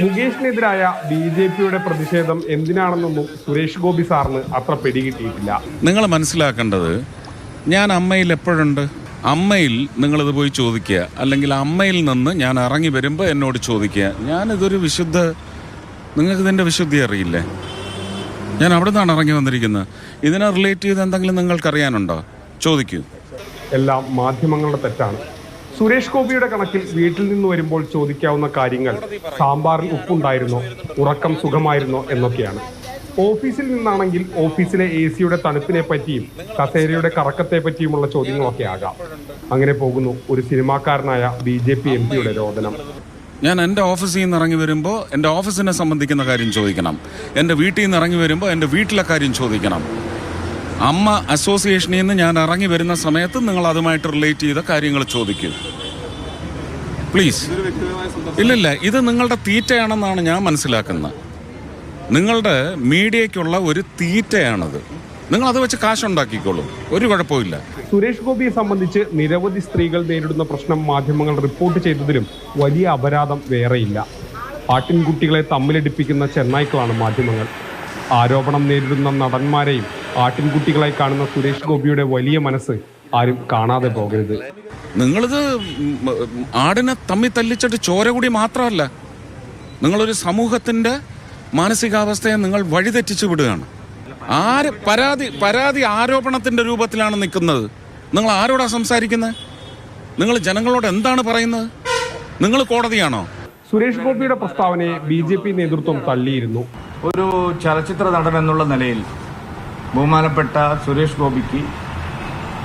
മുകേഷിനെതിരായ B J പിയുടെ പ്രതിഷേധം എന്തിനാണെന്നൊന്നും സുരേഷ് ഗോപി സാറിന് അത്ര പിടികിട്ടിയിട്ടില്ല നിങ്ങൾ മനസ്സിലാക്കേണ്ടത് ഞാൻ അമ്മയിൽ എപ്പോഴുണ്ട്? അമ്മയിൽ നിങ്ങളിത് പോയി ചോദിക്കുക. അല്ലെങ്കിൽ അമ്മയിൽ നിന്ന് ഞാൻ ഇറങ്ങി വരുമ്പോൾ എന്നോട് ചോദിക്കുക. ഞാനിതൊരു വിശുദ്ധ നിങ്ങൾക്ക് ഇതിന്റെ വിശുദ്ധി അറിയില്ലേ? ഞാൻ അവിടെ നിന്നാണ് ഇറങ്ങി വന്നിരിക്കുന്നത്. ഇതിനെ റിലേറ്റ് ചെയ്ത് എന്തെങ്കിലും നിങ്ങൾക്കറിയാനുണ്ടോ? ചോദിക്കൂ. എല്ലാം മാധ്യമങ്ങളുടെ തെറ്റാണ്. സുരേഷ് ഗോപിയുടെ കണക്കിൽ വീട്ടിൽ നിന്ന് വരുമ്പോൾ ചോദിക്കാവുന്ന കാര്യങ്ങൾ സാമ്പാറിൽ ഉപ്പുണ്ടായിരുന്നോ ഉറക്കം സുഖമായിരുന്നോ എന്നൊക്കെയാണ്. ഓഫീസിൽ നിന്നാണെങ്കിൽ ഓഫീസിലെ എ സിയുടെ തണുപ്പിനെ പറ്റിയും കസേരയുടെ കറക്കത്തെ പറ്റിയുമുള്ള ചോദ്യങ്ങളൊക്കെ ആകാം. അങ്ങനെ പോകുന്നു ഒരു സിനിമാക്കാരനായ ബി ജെ പി എം പിയുടെ രോദനം. ഞാൻ എന്റെ ഓഫീസിൽ നിന്ന് ഇറങ്ങി വരുമ്പോൾ എന്റെ ഓഫീസിനെ സംബന്ധിക്കുന്ന കാര്യം ചോദിക്കണം. എന്റെ വീട്ടിൽ നിന്ന് ഇറങ്ങി വരുമ്പോൾ എന്റെ വീട്ടിലെ കാര്യം ചോദിക്കണം. അമ്മ അസോസിയേഷനിൽ നിന്ന് ഞാൻ ഇറങ്ങി വരുന്ന സമയത്ത് നിങ്ങൾ അതുമായിട്ട് റിലേറ്റ് ചെയ്ത കാര്യങ്ങൾ ചോദിക്കൂ. പ്ലീസ് ഇല്ലില്ല ഇത് നിങ്ങളുടെ തീറ്റയാണെന്നാണ് ഞാൻ മനസ്സിലാക്കുന്നത്. നിങ്ങളുടെ മീഡിയയ്ക്കുള്ള ഒരു തീറ്റയാണത്. നിങ്ങൾ അത് വെച്ച് കാശുണ്ടാക്കിക്കോളൂ. ഒരു കുഴപ്പമില്ല സുരേഷ് ഗോപിയെ സംബന്ധിച്ച് നിരവധി സ്ത്രീകൾ നേരിടുന്ന പ്രശ്നം മാധ്യമങ്ങൾ റിപ്പോർട്ട് ചെയ്തതിലും വലിയ അപരാധം വേറെയില്ല. ആട്ടിൻകുട്ടികളെ തമ്മിലടിപ്പിക്കുന്ന ചെന്നായ്ക്കളാണ് മാധ്യമങ്ങൾ. ആരോപണം നേരിടുന്ന നടന്മാരെയും ആട്ടിൻകുട്ടികളായി കാണുന്ന സുരേഷ് ഗോപിയുടെ വലിയ മനസ്സ് ആരും കാണാതെ പോകരുത്. നിങ്ങളിത് ആടിനെ തമ്മി തല്ലിച്ചിട്ട് ചോര കൂടി മാത്രമല്ല നിങ്ങളൊരു സമൂഹത്തിന്റെ മാനസികാവസ്ഥയെ നിങ്ങൾ വഴിതെറ്റിച്ചു വിടുകയാണ്. ആര് പരാതി പരാതി ആരോപണത്തിന്റെ രൂപത്തിലാണ് നിൽക്കുന്നത്? നിങ്ങൾ ആരോടാ സംസാരിക്കുന്നത് നിങ്ങൾ ജനങ്ങളോട് എന്താണ് പറയുന്നത്? നിങ്ങൾ കോടതിയാണോ? സുരേഷ് ഗോപിയുടെ പ്രസ്താവനയെ ബി ജെ പി നേതൃത്വം തള്ളിയിരുന്നു. ഒരു ചലച്ചിത്ര നടൻ എന്നുള്ള നിലയിൽ ബഹുമാനപ്പെട്ട സുരേഷ് ഗോപിക്ക്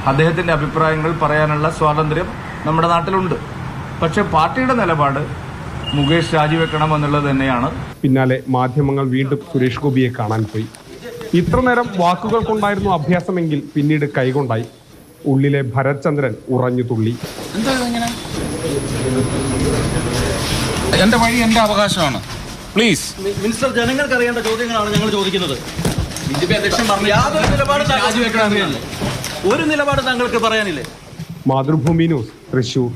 അദ്ദേഹത്തിന്റെ അഭിപ്രായങ്ങൾ പറയാനുള്ള സ്വാതന്ത്ര്യം നമ്മുടെ നാട്ടിലുണ്ട്. പക്ഷെ പാർട്ടിയുടെ നിലപാട് മുകേഷ് രാജിവെക്കണം എന്നുള്ളത് തന്നെയാണ്. പിന്നാലെ മാധ്യമങ്ങൾ വീണ്ടും സുരേഷ് ഗോപിയെ കാണാൻ പോയി. ഇത്ര നേരം വാക്കുകൾ കൊണ്ടായിരുന്നു അഭ്യാസമെങ്കിൽ പിന്നീട് കൈകൊണ്ടായി. ഉള്ളിലെ ഭരത്ചന്ദ്രൻ ഉറഞ്ഞു തുള്ളി. എന്റെ വഴി എന്റെ അവകാശമാണ്. പ്ലീസ്. മിനിസ്റ്റർ ജനങ്ങൾക്ക് അറിയേണ്ട ചോദ്യങ്ങളാണ് ഞങ്ങൾ ചോദിക്കുന്നത്. യാതൊരു നിലപാടും ഒരു നിലപാട് താങ്കൾക്ക് പറയാനില്ലേ? മാതൃഭൂമി ന്യൂസ് തൃശൂർ.